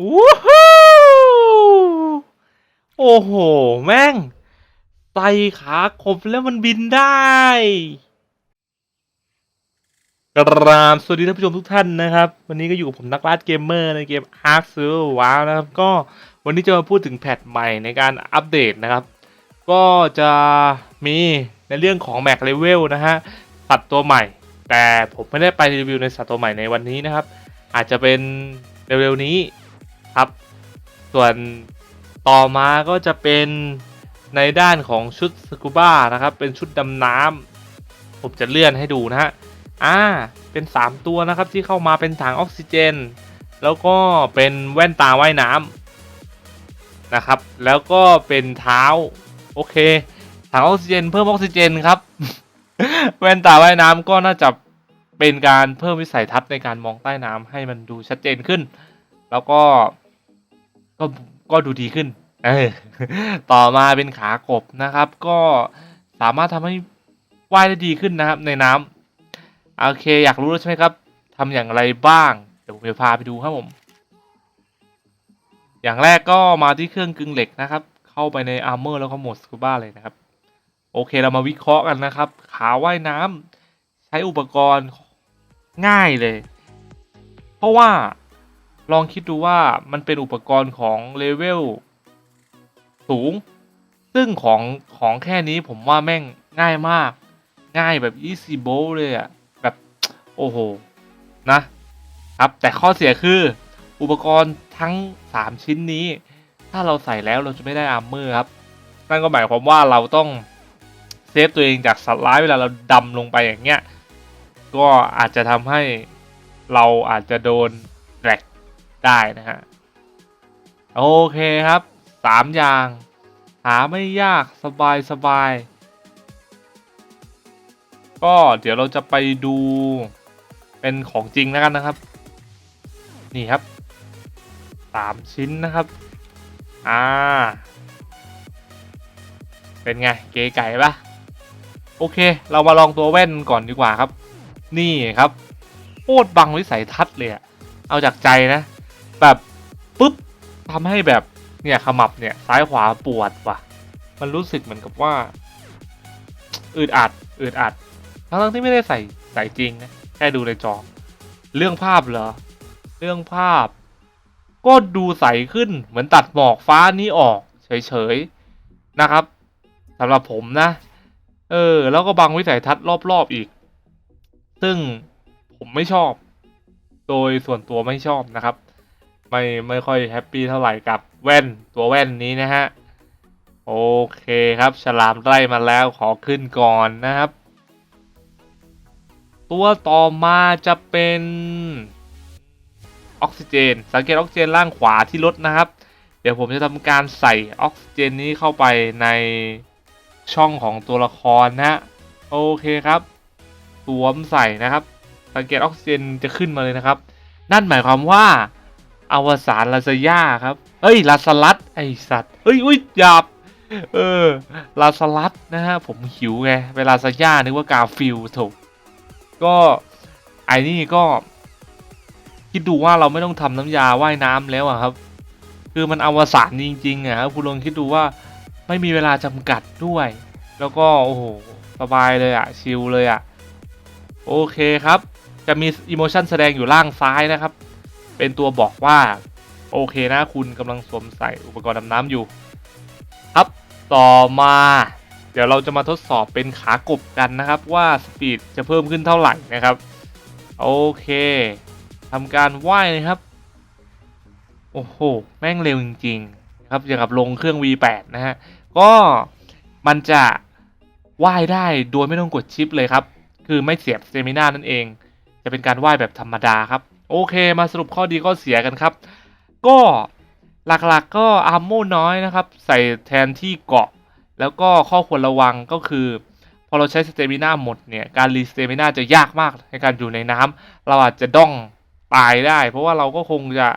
วู้ฮู้โอ้โห แม่งใส่ขาคมแล้วมันบินได้กราบสวัสดีท่านผู้ชมทุกท่านนะครับ วันนี้ก็อยู่กับผมนักล่าเกมเมอร์ในเกม Ark s u r v i v นะครับ ก็วันนี้จะมาพูดถึงแพทใหม่ในการอัปเดตนะครับ ก็จะมีในเรื่องของแม็กเลเวลนะฮะสัตว์ตัวใหม่ แต่ผมไม่ได้ไปรีวิวในสัตว์ตัวใหม่ในวันนี้นะครับ อาจจะเป็นเร็วๆนี้ ครับ ส่วนต่อมาก็จะเป็นในด้านของชุดสกูบ้านะครับ เป็นชุดดำน้ำผมจะเลื่อนให้ดูนะฮะอ่าเป็น 3 ตัวนะครับที่เข้ามาเป็นถังออกซิเจน แล้วก็เป็นแว่นตาว่ายน้ำนะครับ แล้วก็เป็นเท้าโอเคถังออกซิเจนเพิ่มออกซิเจนครับ แว่นตาว่ายน้ำก็น่าจะเป็นการเพิ่มวิสัยทัศน์ในการมองใต้น้ำให้มันดูชัดเจนขึ้น แล้วก็ ก็ก็ดูดีขึ้นเออต่อมาเป็นขากบนะครับ ก็สามารถทำให้ว่ายได้ดีขึ้นนะครับ ในน้ำโอเค อยากรู้แล้วใช่ไหมครับทำอย่างไรบ้าง เดี๋ยวผมจะพาไปดูครับผม อย่างแรกก็มาที่เครื่องกึ่งเหล็กนะครับ เข้าไปในอาร์เมอร์แล้วก็โหมดสกูบ้าเลยนะครับ โอเคเรามาวิเคราะห์กันนะครับ ขาว่ายน้ำใช้อุปกรณ์ง่ายเลย เพราะว่า ลองคิดดูว่ามันเป็นอุปกรณ์ของเลเวลสูง ซึ่งของของแค่นี้ผมว่าแม่งง่ายมาก ง่ายแบบ easy b o w เลยอะแบบ โอ้โห นะ ครับ แต่ข้อเสียคือ อุปกรณ์ทั้ง 3 ชิ้นนี้ ถ้าเราใส่แล้วเราจะไม่ได้อาร์เมอร์ครับ นั่นก็หมายความว่าเราต้องเซฟตัวเองจากสัตว์ร้ายเวลาเราดำลงไปอย่างเงี้ย ก็อาจจะทำให้เราอาจจะโดน ได้นะฮะ โอเคครับ 3 อย่าง หาไม่ยากสบายสบาย ก็เดี๋ยวเราจะไปดูเป็นของจริงแล้วกันนะครับ นี่ครับสามชิ้นนะครับ อ่า เป็นไง เก๋ไก่ปะโอเค เรามาลองตัวแว่นก่อนดีกว่าครับ นี่ครับโคตรบังวิสัยทัศน์เลยอะเอาจากใจนะ แบบปุ๊บทำให้แบบเนี่ยขมับเนี่ยซ้ายขวาปวดว่ะ มันรู้สึกเหมือนกับว่า อึดอัดอึดอัดทั้งที่ไม่ได้ใส่ใส่จริงนะแค่ดูในจอ เรื่องภาพเหรอ เรื่องภาพ ก็ดูใสขึ้นเหมือนตัดหมอกฟ้านี้ออก เฉยๆนะครับสำหรับผมนะ เออ แล้วก็บังวิสัยทัศน์รอบๆอีก ซึ่งผมไม่ชอบ โดยส่วนตัวไม่ชอบนะครับ ไม่ไม่ค่อยแฮปปี้เท่าไหร่กับแว่นตัวแว่นนี้นะฮะ โอเคครับฉลามไล่มาแล้วขอขึ้นก่อนนะครับ ตัวต่อมาจะเป็นออกซิเจน สังเกตออกซิเจนล่างขวาที่ลดนะครับ เดี๋ยวผมจะทำการใส่ออกซิเจนนี้เข้าไปในช่องของตัวละครนะฮะโอเคครับ สวมใส่นะครับ สังเกตออกซิเจนจะขึ้นมาเลยนะครับ นั่นหมายความว่า อวสานลาซาย่าครับ เอ้ยลาสลัดไอสัตว์เอ้ยอุ้ยหยาบเออลาสลัดนะฮะผมหิวไงเวลาซายานึกว่ากาฟิลถูกก็ไอ้นี่ก็ คิดดูว่าเราไม่ต้องทำน้ำยาว่ายน้ำแล้วอะครับ คือมันอวสานจริงๆอะครับคุณลองคิดดูว่าไม่มีเวลาจำกัดด้วย แล้วก็โอ้โหสบายเลยอะชิลเลยอะโอเคครับ จะมีอิโมชันแสดงอยู่ล่างซ้ายนะครับ เป็นตัวบอกว่า โอเคนะคุณกำลังสวมใส่อุปกรณ์ดำน้ำอยู่ ครับต่อมา เดี๋ยวเราจะมาทดสอบเป็นขากบกันนะครับว่าสปีดจะเพิ่มขึ้นเท่าไหร่นะครับ โอเคทำการว่ายนะครับ โอ้โห แม่งเร็วจริงๆครับอย่างกับลงเครื่อง V8 นะฮะ ก็มันจะว่ายได้โดยไม่ต้องกดชิปเลยครับ คือไม่เสียบสเตมิน่านั่นเอง จะเป็นการว่ายแบบธรรมดาครับ โอเคมาสรุปข้อดีข้อเสียกันครับ ก็หลักๆก็อาร์โมน้อยนะครับ ใส่แทนที่เกาะ แล้วก็ข้อควรระวังก็คือ พอเราใช้สเตมิน่าหมดเนี่ย การรีสเตมิน่าจะยากมากในการอยู่ในน้ำเราอาจจะด้องตายได้ เพราะว่าเราก็คงจะ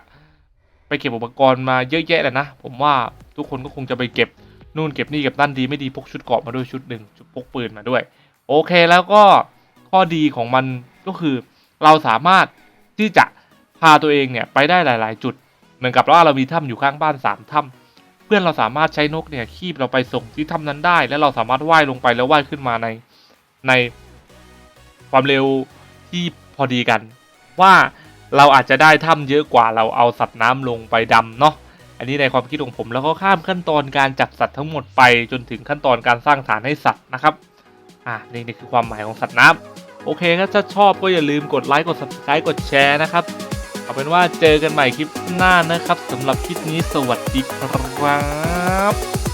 ไปเก็บอุปกรณ์มาเยอะแยะแหละนะ ผมว่าทุกคนก็คงจะไปเก็บนู่นเก็บนี่เก็บนั่นดีไม่ดีพกชุดเกราะมาด้วยชุดหนึ่งพกปืนมาด้วย โอเคแล้วก็ข้อดีของมันก็คือเราสามารถ ที่จะพาตัวเองเนี่ยไปได้หลาย ๆ จุด เหมือนกับว่าเรามีถ้ำอยู่ข้างบ้านสามถ้ำเพื่อนเราสามารถใช้นกเนี่ยคีบเราไปส่งที่ถ้ำนั้นได้ แล้วเราสามารถว่ายลงไปแล้วว่ายขึ้นมาในในความเร็วที่พอดีกัน ว่าเราอาจจะได้ถ้ำเยอะกว่าเราเอาสัตว์น้ำลงไปดำเนาะอันนี้ในความคิดของผมแล้วก็ข้ามขั้นตอนการจับสัตว์ทั้งหมดไปจนถึงขั้นตอนการสร้างฐานให้สัตว์นะครับ อ่านี่นี่คือความหมายของสัตว์น้ำ โอเคครับถ้าชอบก็อย่าลืมกดไลค์กด subscribe กดแชร์นะครับ เอาเป็นว่าเจอกันใหม่คลิปหน้านะครับสำหรับคลิปนี้สวัสดีครับ